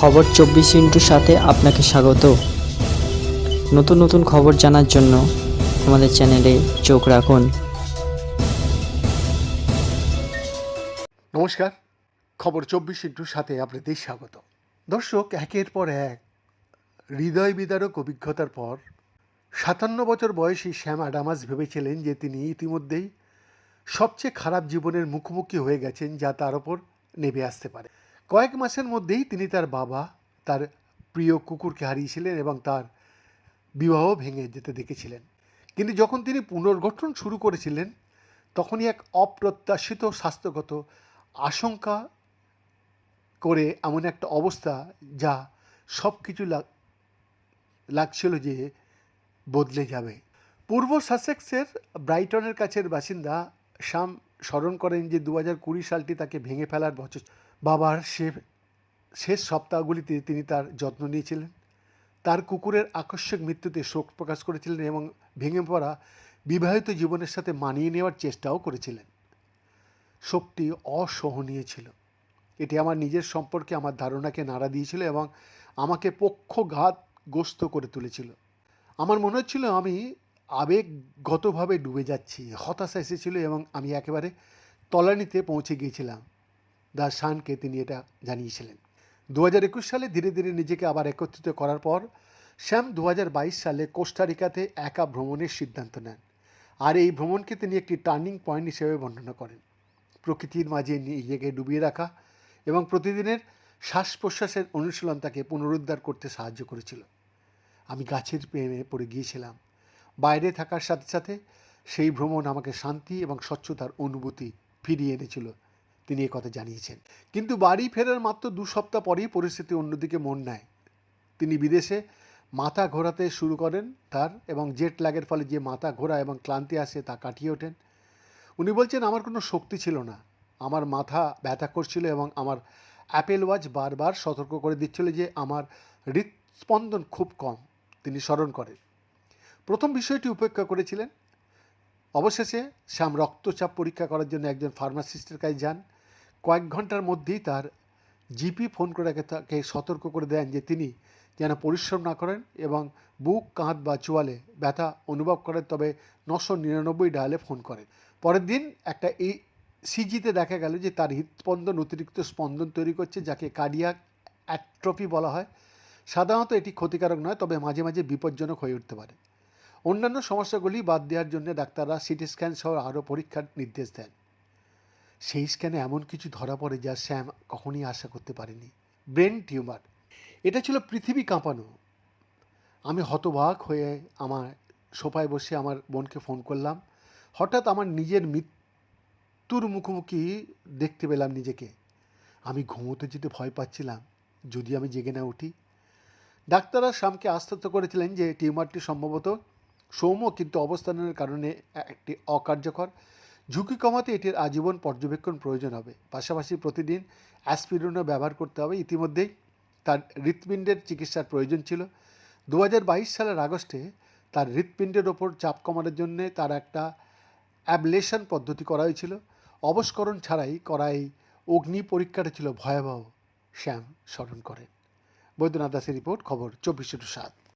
খবর চব্বিশ ইন্টুর সাথে আপনাকে স্বাগত। নতুন নতুন খবর জানার জন্য আমাদের চ্যানেলে চোখ রাখুন। নমস্কার, খবর চব্বিশ ইন্টুর সাথে আপনাদের স্বাগত। দর্শক, একের পর এক, হৃদয় বিদারক অভিজ্ঞতার পর সাতান্ন বছর বয়সী শ্যাম আডামাস ভেবেছিলেন যে তিনি ইতিমধ্যেই সবচেয়ে খারাপ জীবনের মুখোমুখি হয়ে গেছেন, যা তার ওপর নেমে আসতে পারে। কয়েক মাসের মধ্যেই তিনি তার বাবা, তার প্রিয় কুকুরকে হারিয়েছিলেন এবং তার বিবাহ ভেঙে যেতে দেখেছিলেন। কিন্তু যখন তিনি পুনর্গঠন শুরু করেছিলেন, তখনই এক অপ্রত্যাশিত স্বাস্থ্যগত আশঙ্কা করে এমন একটা অবস্থা যা সব কিছু লাগ- লাগছিল যে বদলে যাবে। পূর্ব সাসেক্সের ব্রাইটনের কাছের বাসিন্দা শাম স্মরণ করেন যে দু হাজার কুড়ি সালটি তাকে ভেঙে ফেলার বছর বাবার সে, শেষ সপ্তাহগুলিতে তিনি তার যত্ন নিয়েছিলেন। তার কুকুরের আকস্মিক মৃত্যুতে শোক প্রকাশ করেছিলেন এবং ভেঙে পড়া বিবাহিত জীবনের সাথে মানিয়ে নেওয়ার চেষ্টাও করেছিলেন। শোকটি অসহনীয় ছিল। এটি আমার নিজের সম্পর্কে আমার ধারণাকে নাড়া দিয়েছিল এবং আমাকে পক্ষঘাতগ্রস্ত করে তুলেছিল। আমার মনে হচ্ছিল আমি আবেগগতভাবে ডুবে যাচ্ছি, হতাশা এসেছিল এবং আমি একেবারে তলানিতে পৌঁছে গিয়েছিলাম। দা শানকে তিনি এটা জানিয়েছিলেন। দু হাজার একুশ সালে ধীরে ধীরে নিজেকে আবার একত্রিত করার পর শ্যাম দু হাজার বাইশ সালে কোস্টারিকাতে একা ভ্রমণের সিদ্ধান্ত নেন। আর এই ভ্রমণকে তিনি একটি টার্নিং পয়েন্ট হিসেবে বর্ণনা করেন। প্রকৃতির মাঝে নিজেকে ডুবিয়ে রাখা এবং প্রতিদিনের শ্বাস প্রশ্বাসের অনুশীলন তাকে পুনরুদ্ধার করতে সাহায্য করেছিল। আমি গাছের প্রেমে পড়ে গিয়েছিলাম। বাইরে থাকার সাথে সাথে সেই ভ্রমণ আমাকে শান্তি এবং স্বচ্ছতার অনুভূতি ফিরিয়ে এনেছিল। তিনি কথা জানিয়েছেন। কিন্তু বাড়ি ফেরার মাত্র দু সপ্তাহ পরেই পরিস্থিতি অন্যদিকে মন নেয়। তিনি বিদেশে মাথা ঘোরাতে শুরু করেন তার এবং জেট লাগের ফলে যে মাথা ঘোরা এবং ক্লান্তি আসে তা কাটিয়ে ওঠেন। উনি বলছেন, আমার কোনো শক্তি ছিল না। আমার মাথা ব্যথা করছিল এবং আমার অ্যাপেল ওয়াচ বারবার সতর্ক করে দিচ্ছিল যে আমার হৃৎস্পন্দন খুব কম। তিনি স্মরণ করেন। প্রথম বিষয়টি উপেক্ষা করেছিলেন। অবশেষে শ্যাম রক্তচাপ পরীক্ষা করার জন্য একজন ফার্মাসিস্টের কাছে যান। কয়েক ঘণ্টার মধ্যেই তার জিপি ফোন করে তাকে- সতর্ক করে দেন যে তিনি যেন পরিশ্রম না করেন এবং বুক, কাঁধ বা চোয়ালে ব্যথা অনুভব করেন, তবে নশো নিরানব্বই ডায়ালে ফোন করেন। পরের দিন একটা এই সিজিতে দেখা গেল যে তার হৃদস্পন্দন অতিরিক্ত স্পন্দন তৈরি করছে, যাকে কার্ডিয়াক অ্যাট্রফি বলা হয়। সাধারণত এটি ক্ষতিকারক নয়, তবে মাঝে মাঝে বিপজ্জনক হয়ে উঠতে পারে। অন্যান্য সমস্যাগুলি বাদ দেওয়ার জন্য ডাক্তাররা সিটি স্ক্যান সহ আরও পরীক্ষার নির্দেশ দেন। সেই স্ক্যানে এমন কিছু ধরা পড়ে যা স্যাম কখনই আশা করতে পারেনি। ব্রেন টিউমার এটা ছিল পৃথিবী কাঁপানো। আমি হতবাক হয়ে আমার সোফায় বসে আমার বোনকে ফোন করলাম। হঠাৎ আমার নিজের মৃত্যুর মুখোমুখি দেখতে পেলাম নিজেকে। আমি ঘুমোতে যেতে ভয় পাচ্ছিলাম, যদি আমি জেগে না উঠি। ডাক্তাররা শ্যামকে আশ্বস্ত করেছিলেন যে টিউমারটি সম্ভবত সৌম্য কিন্তু অবস্থানের কারণে একটি অকার্যকর ঝুঁকি কমাতে এটির আজীবন পর্যবেক্ষণ প্রয়োজন হবে। পাশাপাশি প্রতিদিন অ্যাসপিরিনও ব্যবহার করতে হবে। ইতিমধ্যেই তার হৃৎপিণ্ডের চিকিৎসার প্রয়োজন ছিল। দু হাজার বাইশ সালের আগস্টে তার হৃৎপিণ্ডের ওপর চাপ কমানোর জন্যে তার একটা অ্যাবলেশন পদ্ধতি করা হয়েছিল অবস্করণ ছাড়াই করা এই অগ্নি পরীক্ষাটা ছিল ভয়াবহ। শ্যাম স্মরণ করেন। বৈদ্যনাথ দাসের রিপোর্ট, খবর, চব্বিশে টু সাত।